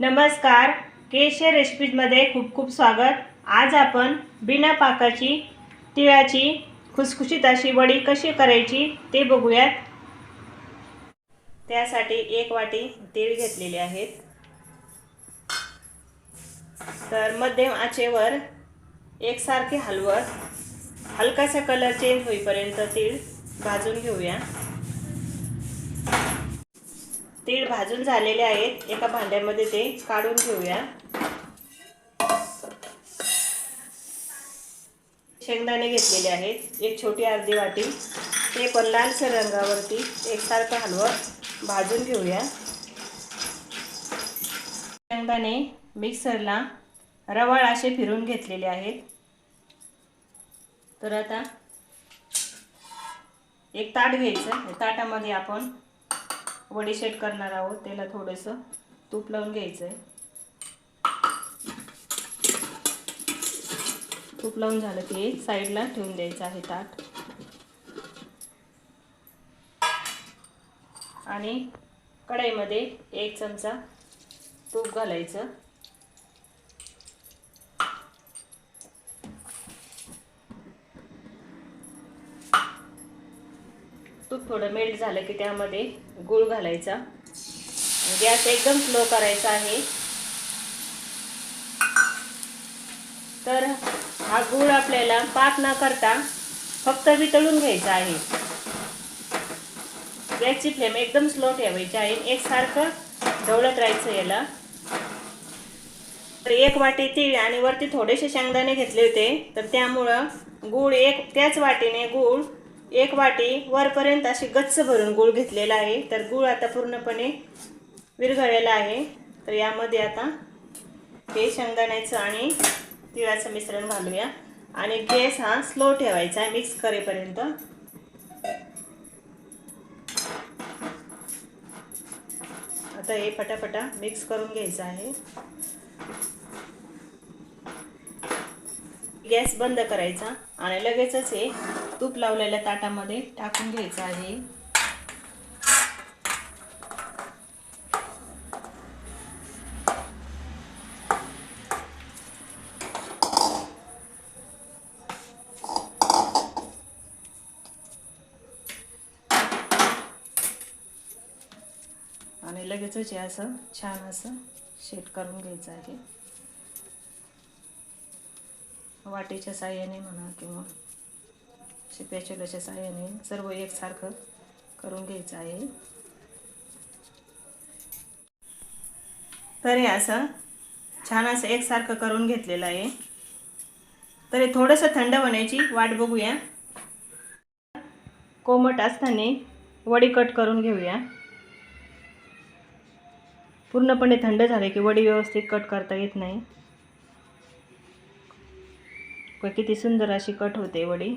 नमस्कार केशर रेसिपीजमध्ये खूप खूप स्वागत. आज आपण बिना पाकाची तिळाची खुसखुशीत अशी वडी कशी करायची ते बघूयात. त्यासाठी एक वाटी तीळ घेतलेले आहेत. तर मध्यम आचेवर एकसारखे हलवत हलकासा कलर चेंज होईपर्यंत तीळ भाजून घेऊया. तीळ भाजून झालेले आहेत. एका भांड्यामध्ये ते काढून घेऊया. शेंगदाणे घेतलेले आहेत. एक छोटी अर्धी वाटी. ते पण लालसर रंगावरती एकसारखं हलवत भाजून घेऊया. शेंगदाणे मिक्सरला रवाळ असे फिरून घेतलेले आहेत. तर आता एक ताट घ्यायचं. ताटामध्ये आपण वडीशेट करणार आहोत त्याला थोडंसं तूप लावून घ्यायचं आहे तूप लावून झालं की साईडला ठेवून द्यायचं आहे ताट. आणि कढईमध्ये एक चमचा तूप घालायचं. तूप थोडं मेल्ट झालं की त्यामध्ये गूळ घालायचा. म्हणजे गॅस एकदम स्लो करायचा आहे. तर हा गूळ आपल्याला पाक न करता फक्त वितळून घ्यायचा आहे. गॅसची फ्लेम एकदम स्लो ठेवायची आहे. एकसारखं ढवळत राहायचं याला. तर एक वाटी तीळ आणि वरती थोडेसे शेंगदाणे घेतले होते. तर त्यामुळं गूळ एक त्याच वाटीने गूळ एक वाटी वरपर्यंत अशी गच्च भरून गूळ घेतलेला आहे. तर गूळ आता पूर्णपणे विरघळलेला आहे. तर यामध्ये आता हे शेंगदाण्याचं आणि तिळाचं मिश्रण घालूया. आणि गॅस हा स्लो ठेवायचा आहे मिक्स करेपर्यंत. आता हे फटाफटा मिक्स करून घ्यायचं आहे. गॅस बंद करायचा आणि लगेचच हे तूप लावलेल्या ताटामध्ये टाकून घ्यायचं आहे. आणि लगेचच हे असं छान असं शेट करून घ्यायचं आहे. वाटेच्या साह्याने म्हणा किंवा शिप्याच्या साह्याने सर्व एकसारखं करून घ्यायचं आहे. तर हे असं छान असं एकसारखं करून घेतलेलं आहे. तर हे थोडंसं थंड होण्याची वाट बघूया. कोमट असताना वडी कट करून घेऊया. पूर्णपणे थंड झाले की वडी व्यवस्थित कट करता येत नाही. किती सुंदर अशी कट होते वडी.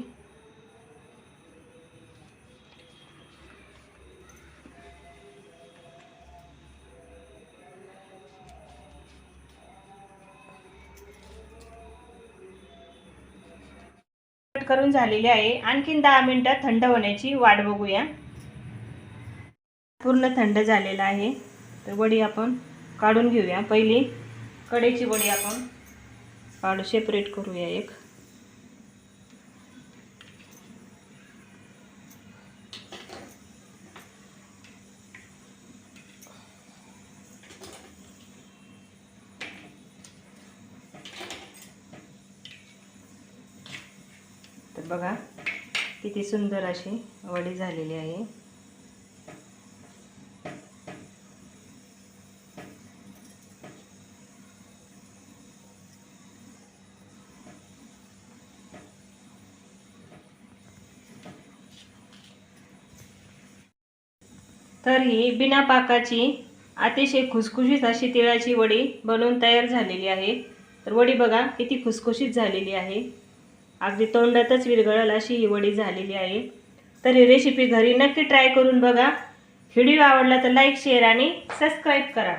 कट करून झालेली आहे. आणखीन दहा मिनटात थंड होण्याची वाट बघूया. पूर्ण थंड झालेला आहे. तर वडी आपण काढून घेऊया. पहिली कडेची वडी आपण काढू सेपरेट करूया एक तर बघा किती सुंदर अशी वडी झालेली आहे. तर ही बिना पाकाची अतिशय खुसखुशीत अशी तिळाची वडी बनवून तयार झालेली आहे. तर वडी बघा किती खुसखुशीत झालेली आहे. अगदी तोंडातच विरघळल अशी ही वडी झालेली आहे. तर ही रेसिपी घरी नक्की ट्राय करून बघा. व्हिडिओ आवडला तर लाईक शेअर आणि सबस्क्राईब करा.